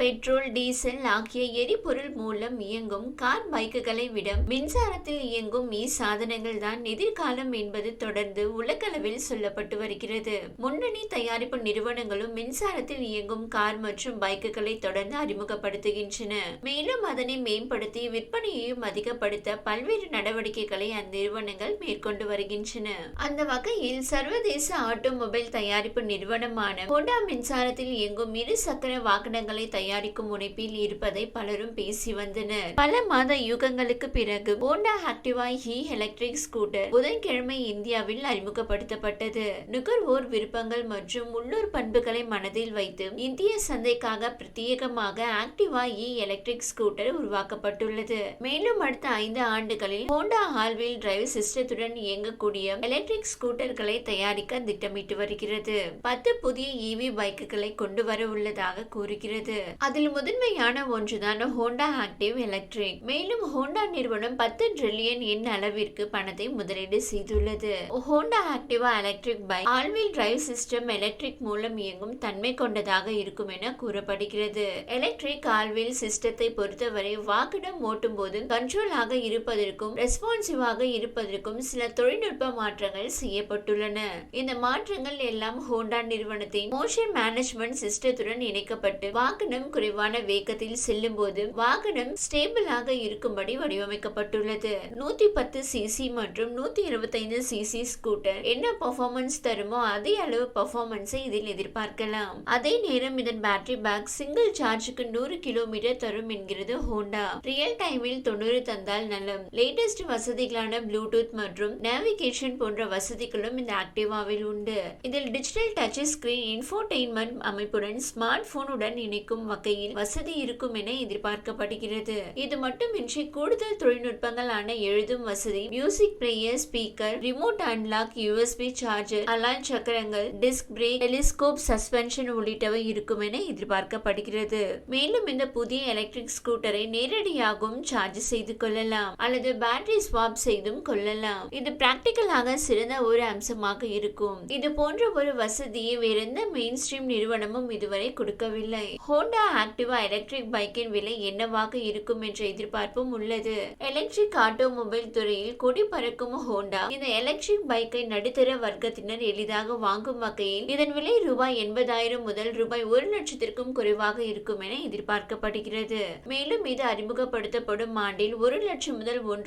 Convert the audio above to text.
Petrol diesel ஆகிய எரிபொருள் மூலம் இயங்கும் கார் பைக்குகளை விட மின்சாரத்தில் இயங்கும் இ சாதனங்கள் தான் எதிர்காலம் என்பது தொடர்ந்து உலகளவில் சொல்லப்பட்டு வருகிறது. முன்னணி தயாரிப்பு நிறுவனங்களும் மின்சாரத்தில் இயங்கும் கார் மற்றும் பைக்குகளை தொடர்ந்து அறிமுகப்படுத்துகின்றன. மேலும் அதனை மேம்படுத்தி விற்பனையையும் அதிகப்படுத்த பல்வேறு நடவடிக்கைகளை அந்நிறுவனங்கள் மேற்கொண்டு வருகின்றன. அந்த வகையில் சர்வதேச ஆட்டோமொபைல் தயாரிப்பு நிறுவனமான ஹோண்டா மின்சாரத்தில் இயங்கும் இரு சக்கர வாகனங்களை தயாரிக்கும் முனைப்பில் இருப்பதை பலரும் பேசி வந்தனர். பல மாத யுகங்களுக்கு பிறகு Honda Activa he electric scooter புதன்கிழமை இந்தியாவில் அறிமுகப்படுத்தப்பட்டது. நுகர்வோர் விருப்பங்கள் மற்றும் உள்ளூர் பண்புகளை மனதில் வைத்து இந்திய சந்தைக்காக பிரத்யேகமாக ஆக்டிவா இ எலக்ட்ரிக் ஸ்கூட்டர் உருவாக்கப்பட்டுள்ளது. மேலும் அடுத்த ஐந்து ஆண்டுகளில் ஹோண்டா ஹால்வீல் டிரைவ் சிஸ்டத்துடன் இயங்கக்கூடிய எலக்ட்ரிக் ஸ்கூட்டர்களை தயாரிக்க திட்டமிட்டு வருகிறது. பத்து புதிய இவி பைக்குகளை கொண்டு வர உள்ளதாக கூறுகிறது. அதில் முதன்மையான ஒன்றுதான் ஹோண்டா ஆக்டிவ் எலக்ட்ரிக் மேலும் ஹோண்டா நிறுவனம் பத்து ட்ரில்லியன் எண் அளவிற்கு பணத்தை முதலீடு செய்துள்ளது. Honda Activa electric bike all wheel drive system electric மூலம் இயங்கும் தன்மை கொண்டதாக இருக்கும் என கூறப்படுகிறது. எலக்ட்ரிக் ஆல்வீல் சிஸ்டத்தை பொறுத்தவரை வாகனம் ஓட்டும் போது கண்ட்ரோலாக இருப்பதற்கும் ரெஸ்பான்சிவாக இருப்பதற்கும் சில தொழில்நுட்ப மாற்றங்கள் செய்யப்பட்டுள்ளன. இந்த மாற்றங்கள் எல்லாம் ஹோண்டா நிறுவனத்தின் மோஷன் மேனேஜ்மெண்ட் சிஸ்டத்துடன் இணைக்கப்பட்டு வாகனம் குறைவான வேகத்தில் செல்லும் போது வாகனம் ஸ்டேபிளாக இருக்கும்படி வடிவமைக்கப்பட்டுள்ளது. நூத்தி பத்து சிசி மற்றும் நூத்தி இருபத்தைந்து சிசி ஸ்கூட்டர் என்ன பெர்ஃபார்மன்ஸ் தருமோ அதே அளவு பெர்ஃபார்மன்ஸை இதில் எதிர்பார்க்கலாம். அதே நேரம் இதன் பேட்டரி பேக் சிங்கிள் சார்ஜுக்கு நூறு கிலோமீட்டர் தரும் என்கிறது ஹோண்டா ரியல் டைமில் தொண்ணூறு தந்தால் நலம். லேட்டஸ்ட் வசதிகளான ப்ளூடூத் மற்றும் நேவிகேஷன் போன்ற வசதிகளும் இந்த ஆக்டிவாவில் உண்டு. இதில் டிஜிட்டல் டச் ஸ்கிரீன் இன்ஃபோடெயின்மெண்ட் அமைப்புடன் ஸ்மார்ட் போனுடன் இணைக்கும் வகையில் வசதி இருக்கும் என எதிர்பார்க்கப்படுகிறது. இது மட்டுமின்றி கூடுதல் தொழில்நுட்பங்களான எழுதும் வசதி music player speaker remote unlock USB charger அலான் சக்கரங்கள் டிஸ்க் பிரேக் டெலிஸ்கோப் சஸ்பென்ஷன் உள்ளிட்டவை இருக்கும் என எதிர்பார்க்கப்படுகிறது. மேலும் இந்த புதிய எலக்ட்ரிக் ஸ்கூட்டரை நேரடியாகவும் சார்ஜ் செய்து கொள்ளலாம் அல்லது பேட்டரி ஸ்வாப் செய்தும் கொள்ளலாம். இது பிராக்டிக்கலாக சிறந்த ஒரு அம்சமாக இருக்கும். இது போன்ற ஒரு வசதியை வேறெந்த மெயின் ஸ்ட்ரீம் நிறுவனமும் இதுவரை கொடுக்கவில்லை. ஹோண்டா ஆக்டிவா எலக்ட்ரிக் பைக்கின் விலை என்னவாக இருக்கும் என்ற எதிர்பார்ப்பும் உள்ளது. எலக்ட்ரிக் ஆட்டோமொபைல் துறையில் கொடி பறக்கும் ஹோண்டா இந்த எலக்ட்ரிக் பைக்கை நடுத்தர வர்க்கத்தினர் எளிதாக வாங்கும் வகையில் இதன் விலை ரூபாய் எண்பதாயிரம் முதல் ரூபாய் ஒரு லட்சத்திற்கும் குறைவாக இருக்கும் என எதிர்பார்க்கப்படுகிறது. மேலும் இது அறிமுகப்படுத்தப்படும் ஆண்டில் ஒரு லட்சம் முதல் ஒன்று